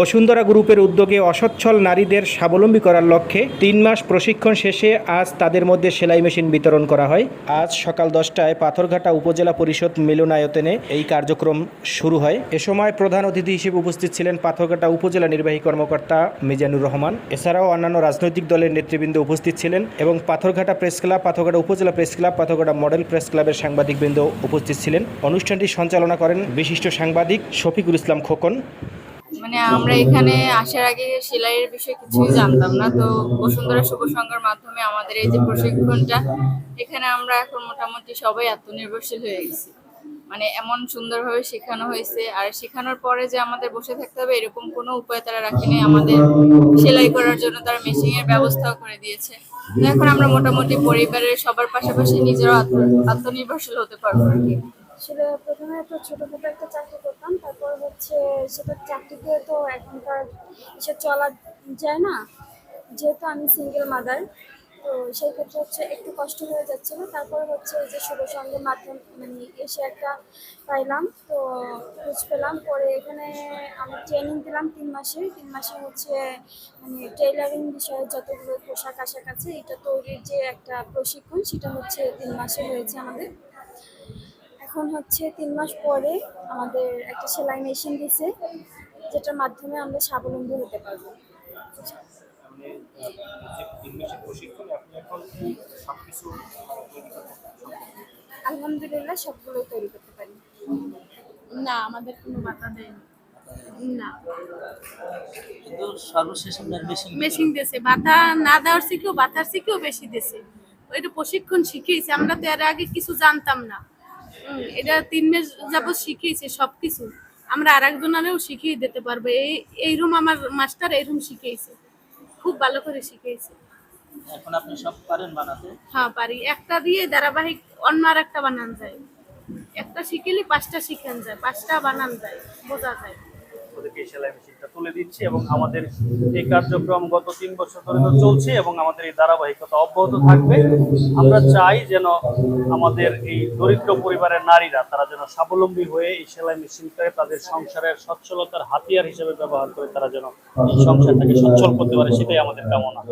বসুন্ধরা গ্রুপের উদ্যোগে অসচ্ছল নারীদের স্বাবলম্বী করার লক্ষ্যে তিন মাস প্রশিক্ষণ শেষে আজ তাদের মধ্যে সেলাই মেশিন বিতরণ করা হয়। আজ সকাল দশটায় পাথরঘাটা উপজেলা পরিষদ মিলনায়তনে এই কার্যক্রম শুরু হয়। এ সময় প্রধান অতিথি হিসেবে উপস্থিত ছিলেন পাথরঘাটা উপজেলা নির্বাহী কর্মকর্তা মিজানুর রহমান। এছাড়াও অন্যান্য রাজনৈতিক দলের নেতৃবৃন্দ উপস্থিত ছিলেন এবং পাথরঘাটা প্রেস ক্লাব, পাথরঘাটা উপজেলা press club, Patharghata model press ক্লাবের সাংবাদিকবৃন্দ উপস্থিত ছিলেন। অনুষ্ঠানটি সঞ্চালনা করেন বিশিষ্ট সাংবাদিক শফিকুল ইসলাম খোকন। মানে আমরা এখানে আসার আগে সেলাইয়ের বিষয়ে কিছুই জানতাম না। তো বসুন্ধরা শুভ সংঘের মাধ্যমে আমাদের এই যে প্রশিক্ষণটা, এখানে আমরা এখন মোটামুটি সবাই আত্মনির্ভরশীল হয়ে গেছি। মানে এমন সুন্দরভাবে শেখানো হয়েছে, আর শেখানোর পরে যে আমাদের বসে থাকতে হবে, এরকম কোনো উপায় তারা রাখেনি। আমাদের সেলাই করার জন্য তারা মেশিনের ব্যবস্থাও করে দিয়েছে। এখন আমরা মোটামুটি পরিবারের সবার পাশাপাশি নিজেরাও আত্ম- আত্মনির্ভরশীল হতে পারব আর কি। প্রথমে তো ছোটখাটো একটা চাকরি করতাম, তারপর হচ্ছে, সেটা চাকরিতে তো এখনকার এসে চলা যায় না। যেহেতু আমি সিঙ্গেল মাদার তো সেই ক্ষেত্রে হচ্ছে একটু কষ্ট হয়ে যাচ্ছিল তারপরে হচ্ছে যে শুভ সঙ্গের মাধ্যম মানে এসে একটা পাইলাম, তো খোঁজ পেলাম। পরে এখানে আমি ট্রেনিং দিলাম তিন মাসে। তিন মাসে হচ্ছে মানে টেইলারিং বিষয়ে যতগুলো পোশাক আশাক আছে, এটা তৈরির যে একটা প্রশিক্ষণ, সেটা হচ্ছে তিন মাসে হয়েছে আমাদের। এখন হচ্ছে তিন মাস পরে আমাদের একটা সেলাই মেশিন দিছে যেটার মাধ্যমে আমরা স্বাবলম্বী হতে পারব। আলহামদুলিল্লাহ সবগুলো তৈরি করতে পারি। না আমাদের কোনো বাধা দেয়নি না। কিন্তু সর্বশেষ মেশিন দিয়েছে। বাধা না দেওয়ার শিখেও বাধার শিখেও বেশি দিয়েছে। ওইটা প্রশিক্ষণ শিখিয়েছে। আমরা তো এর আগে কিছু জানতাম না। এটা তিন মাস যাবত শিখিয়েছে সবকিছু। আমরা আর একজনেরও শিখিয়ে দিতে পারব। এই এই রুম আমার মাস্টার এই রুম শিখিয়েছে। খুব ভালো করে শিখিয়েছে। এখন আপনি সব পারেন বানাতে? হ্যাঁ পারি। একটা দিয়ে ধারাবাহিক অন্য আর একটা বানান যায়। একটা শিখিলে পাঁচটা শিখান যায় পাঁচটা বানান যায় বোঝা যায়। ওদেরকে এই সেলাই মেশিনটা তুলে দিচ্ছি এবং আমাদের এই কার্যক্রম গত তিন বছর ধরে তো চলছে এবং আমাদের এই ধারাবাহিকতা অব্যাহত থাকবে। আমরা চাই যেন আমাদের এই দরিদ্র পরিবারের নারীরা, তারা যেন স্বাবলম্বী হয়ে এই সেলাই মেশিনটাকে তাদের সংসারের সচ্ছলতার হাতিয়ার হিসেবে ব্যবহার করে তারা যেন এই সংসারটাকে সচ্ছল করতে পারে, সেটাই আমাদের কামনা।